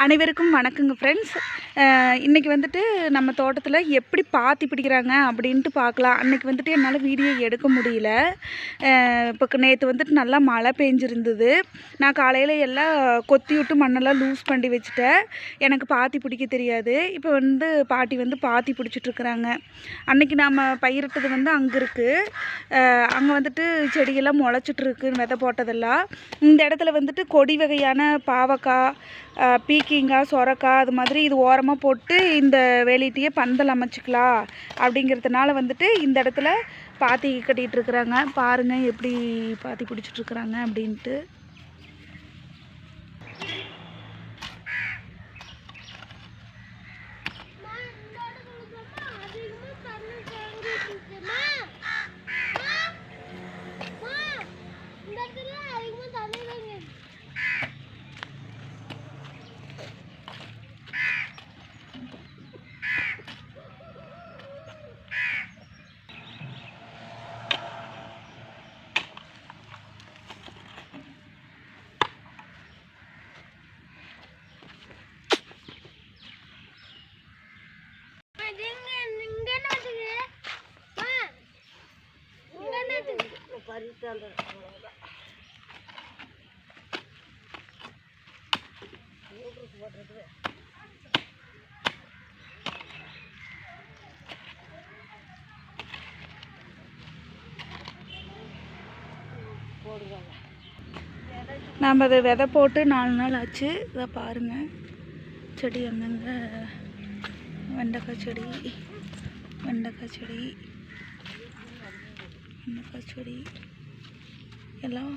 அனைவருக்கும் வணக்கங்க ஃப்ரெண்ட்ஸ் இன்றைக்கி வந்துட்டு நம்ம தோட்டத்தில் எப்படி பாத்தி பிடிக்கிறாங்க அப்படின்ட்டு பார்க்கலாம் அன்றைக்கி வந்துட்டு என்னால் வீடியோ எடுக்க முடியல. இப்போ நேற்று வந்துட்டு நல்லா மழை பெஞ்சிருந்தது. நான் காலையில் எல்லாம் கொத்தி விட்டு மண்ணெல்லாம் லூஸ் பண்ணி வச்சுட்டேன். எனக்கு பாத்தி பிடிக்க தெரியாது. இப்போ வந்து பாட்டி வந்து பாத்தி பிடிச்சிட்ருக்குறாங்க. அன்றைக்கி நாம் பயிரிட்டது வந்து அங்கே இருக்குது அங்கே வந்துட்டு செடியெல்லாம் முளைச்சிட்ருக்கு விதை போட்டதெல்லாம். இந்த இடத்துல வந்துட்டு கொடி வகையான பாவக்காய் அஹ், பீக்கிங்காய் சொரக்காய் அது மாதிரி இது ஓரமாக போட்டு இந்த வேலிட்டியே பந்தல் அமைச்சிக்கலாம் அப்படிங்கிறதுனால வந்துட்டு இந்த இடத்துல பாத்தி கட்டிகிட்டு இருக்கிறாங்க. பாருங்கள் எப்படி பாத்தி பிடிச்சிட்டு இருக்கிறாங்க அப்படின்ட்டு நாம் அதை விதை போட்டு நாலு நாள் ஆச்சு. இதை பாருங்கள் செடி அங்கங்கே வெண்டைக்காய் செடி வெண்டைக்காய் செடி. வெண்டைக்காய் செடி எல்லாம்